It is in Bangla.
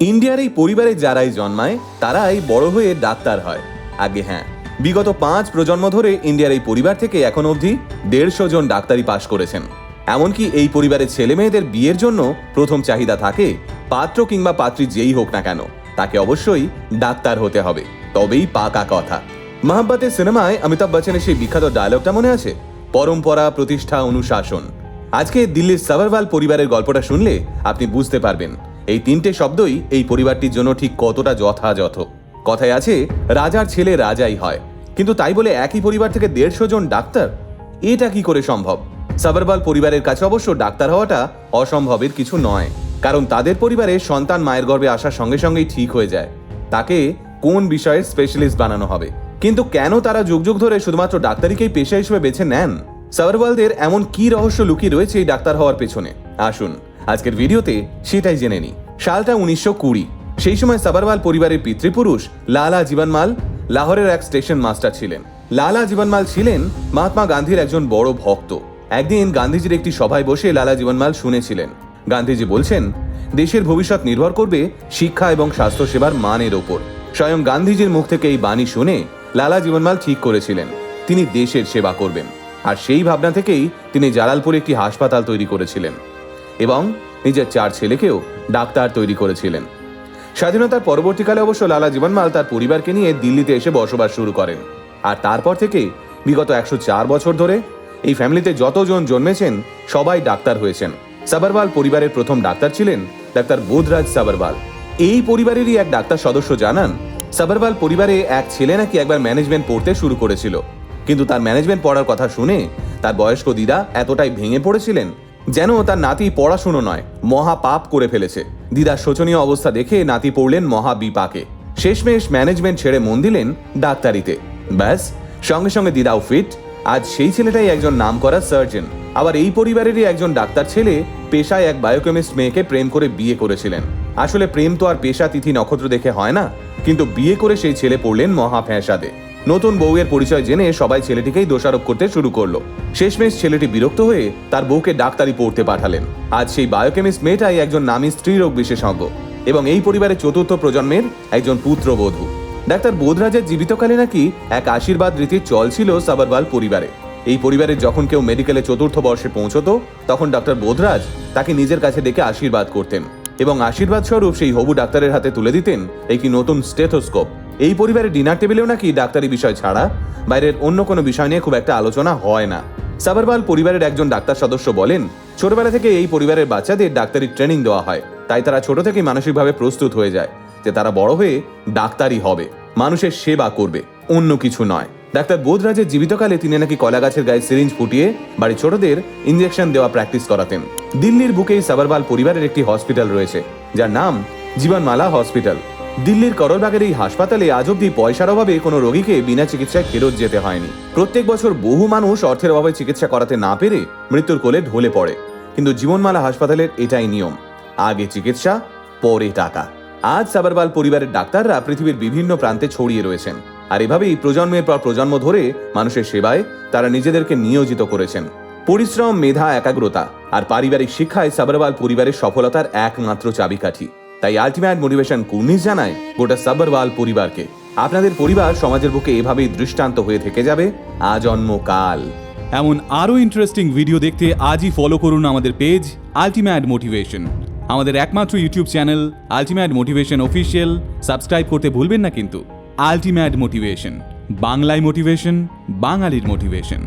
ইন্ডিয়ার এই পরিবারে যারাই জন্মায়, তারাই বড় হয়ে ডাক্তার হয়। আগে হ্যাঁ বিগত পাঁচ প্রজন্ম ধরে ইন্ডিয়ার এই পরিবার থেকে এখন অবধি দেড়শো জন ডাক্তারি পাশ করেছেন। এমনকি এই পরিবারের ছেলে মেয়েদের বিয়ের জন্য প্রথম চাহিদা থাকে পাত্র কিংবা পাত্রী যেই হোক না কেন, তাকে অবশ্যই ডাক্তার হতে হবে। তবেই পাকা কথা। মহাব্বাতের সিনেমায় অমিতাভ বচ্চনের সেই বিখ্যাত ডায়লগটা মনে আছে? পরম্পরা, প্রতিষ্ঠা, অনুশাসন। আজকে দিল্লির সাভারওয়াল পরিবারের গল্পটা শুনলে আপনি বুঝতে পারবেন এই তিনটে শব্দই এই পরিবারটির জন্য ঠিক কতটা যথাযথ। কথায় আছে, রাজার ছেলে রাজাই হয়। কিন্তু তাই বলে একই পরিবার থেকে দেড়শো জন ডাক্তার? এটা কি করে সম্ভব? সাবারবাল পরিবারের কাছে অবশ্য ডাক্তার হওয়াটা অসম্ভবের কিছু নয়। কারণ তাদের পরিবারে সন্তান মায়ের গর্ভে আসার সঙ্গে সঙ্গেই ঠিক হয়ে যায়। তাকে কোন বিষয়ের স্পেশালিস্ট বানানো হবে? কিন্তু কেন তারা যুগ যুগ ধরে শুধুমাত্র ডাক্তারিকেই পেশা হিসেবে বেছে নেন? সাবারওয়ালদের এমন কি রহস্য লুকিয়ে রয়েছে এই ডাক্তার হওয়ার পেছনে? আসুন। আজকের ভিডিওতে সেটাই জেনে নিই। সালটা উনিশশো কুড়ি। সেই সময় সাবারওয়াল পরিবারের পিতৃপুরুষ লালা জীবনমাল লাহোরের এক স্টেশন মাস্টার ছিলেন। লালা জীবনমাল ছিলেন মহাত্মা গান্ধীর একজন বড় ভক্ত। একদিন গান্ধীজির একটি সভায় বসে লালা জীবনমাল শুনেছিলেন। গান্ধীজি বলছেন, দেশের ভবিষ্যৎ নির্ভর করবে শিক্ষা এবং স্বাস্থ্যসেবার মানের ওপর। স্বয়ং গান্ধীজির মুখ থেকে এই বাণী শুনে লালা জীবনমাল ঠিক করেছিলেন, তিনি দেশের সেবা করবেন। আর সেই ভাবনা থেকেই তিনি জালালপুরে একটি হাসপাতাল তৈরি করেছিলেন। এবং নিজের চার ছেলেকেও ডাক্তার তৈরি করেছিলেন। স্বাধীনতার পরবর্তীকালে অবশ্য লালা জীবনমাল তার পরিবারকে নিয়ে দিল্লিতে এসে বসবাস শুরু করেন। আর তারপর থেকে বিগত একশো চার বছর ধরে এই ফ্যামিলিতে যতজন জন্মেছেন, সবাই ডাক্তার হয়েছেন। সাবারওয়াল পরিবারের প্রথম ডাক্তার ছিলেন ডাক্তার বোধরাজ সাবারওয়াল। এই পরিবারেরই এক ডাক্তার সদস্য জানান, সাবারওয়াল পরিবারে এক ছেলে নাকি একবার ম্যানেজমেন্ট পড়তে শুরু করেছিল। কিন্তু তার ম্যানেজমেন্ট পড়ার কথা শুনে তার বয়স্ক দিদা এতটাই ভেঙে পড়েছিলেন যেন তার নাতি পড়াশুনো নয়, মহা পাপ করে ফেলেছে। দিদার শোচনীয় অবস্থা দেখে নাতি পড়লেন মহা বিপাকে। শেষমেশ ম্যানেজমেন্ট ছেড়ে মন দিলেন ডাক্তারিতে। ব্যাস, সঙ্গে সঙ্গে দিদাও ফিট। আজ সেই ছেলেটাই একজন নামকরা সার্জন। আবার এই পরিবারেরই একজন ডাক্তার ছেলে পেশায় এক বায়োকেমিস্ট মেয়েকে প্রেম করে বিয়ে করেছিলেন। আসলে প্রেম তো আর পেশা, তিথি, নক্ষত্র দেখে হয় না, কিন্তু বিয়ে করে সেই ছেলে পড়লেন মহা ফ্যাঁসাদে। নতুন বউয়ের পরিচয় জেনে সবাই ছেলেটিকেই দোষারোপ করতে শুরু করল। শেষমেশ ছেলেটি বিরক্ত হয়ে তার বউকে ডাক্তারি পড়তে পাঠালেন। আজ সেই বায়োকেমিস্ট মেয়েটাই একজন নামী স্ত্রীরোগ বিশেষজ্ঞ এবং এই পরিবারের চতুর্থ প্রজন্মের একজন পুত্রবধূ। ডাক্তার বোধরাজের জীবিতকালে নাকি এক আশীর্বাদ রীতির চল ছিল সাবারওয়াল পরিবারে। এই পরিবারের যখন কেউ মেডিকেলে চতুর্থ বর্ষে পৌঁছতো, তখন ডাক্তার বোধরাজ তাকে নিজের কাছে ডেকে আশীর্বাদ করতেন এবং আশীর্বাদ স্বরূপ সেই হবু ডাক্তারের হাতে তুলে দিতেন একটি নতুন স্টেথোস্কোপ। এই পরিবারের ডিনার টেবিলেও নাকি ডাক্তারি বিষয় ছাড়া? বাইরের অন্য কোনো বিষয় নিয়ে খুব একটা আলোচনা হয় না। সাবারবাল পরিবারের একজন ডাক্তার সদস্য বলেন, ছোটবেলা থেকে এই পরিবারের বাচ্চাদের ডাক্তারি ট্রেনিং দেওয়া হয়, তাই তারা ছোট থেকেই মানসিকভাবে প্রস্তুত হয়ে যায় যে তারা বড় হয়ে ডাক্তারই হবে, মানুষের সেবা করবে, অন্য কিছু নয়। ডাক্তার বোধরাজের জীবিতকালে তিনি নাকি কলা গাছের গায়ে সিরিঞ্জ ফুটিয়ে বাড়ির ছোটদের ইঞ্জেকশন দেওয়া প্র্যাকটিস করাতেন। দিল্লির বুকেই সাবারবাল পরিবারের একটি হসপিটাল রয়েছে, যার নাম জীবনমালা হসপিটাল দিল্লির করলবাগের এই হাসপাতালে আজ অব্দি পয়সার অভাবে কোনো রোগীকে বিনা চিকিৎসায় ফেরত যেতে হয়নি। প্রত্যেক বছর বহু মানুষ অর্থের অভাবে চিকিৎসা করাতে না পেরে মৃত্যুর কোলে ঢলে পড়ে। কিন্তু জীবনমালা হাসপাতালের এটাই নিয়ম। আগে চিকিৎসা, পরে টাকা। আজ সাবারওয়াল পরিবারের ডাক্তাররা পৃথিবীর বিভিন্ন প্রান্তে ছড়িয়ে রয়েছেন। আর এভাবেই প্রজন্মের পর প্রজন্ম ধরে মানুষের সেবায় তারা নিজেদেরকে নিয়োজিত করেছেন। পরিশ্রম, মেধা, একাগ্রতা আর পারিবারিক শিক্ষায় সাবারবাল পরিবারের সফলতার একমাত্র চাবিকাঠি। তাই আলটিমেট মোটিভেশন কুর্নিশ জানায় গোটা সাবারওয়াল পরিবারকে। আপনাদের পরিবার সমাজের বুকে এভাবেই দৃষ্টান্ত হয়ে থেকে যাবে আজন্ম কাল এমন আরও ইন্টারেস্টিং ভিডিও দেখতে আজই ফলো করুন আমাদের পেজ আলটিমেট মোটিভেশন আমাদের একমাত্র YouTube channel ultimate motivation official subscribe করতে ভুলবেন না কিন্তু। আলটিমেট মোটিভেশন বাংলায় মোটিভেশন বাঙালির মোটিভেশন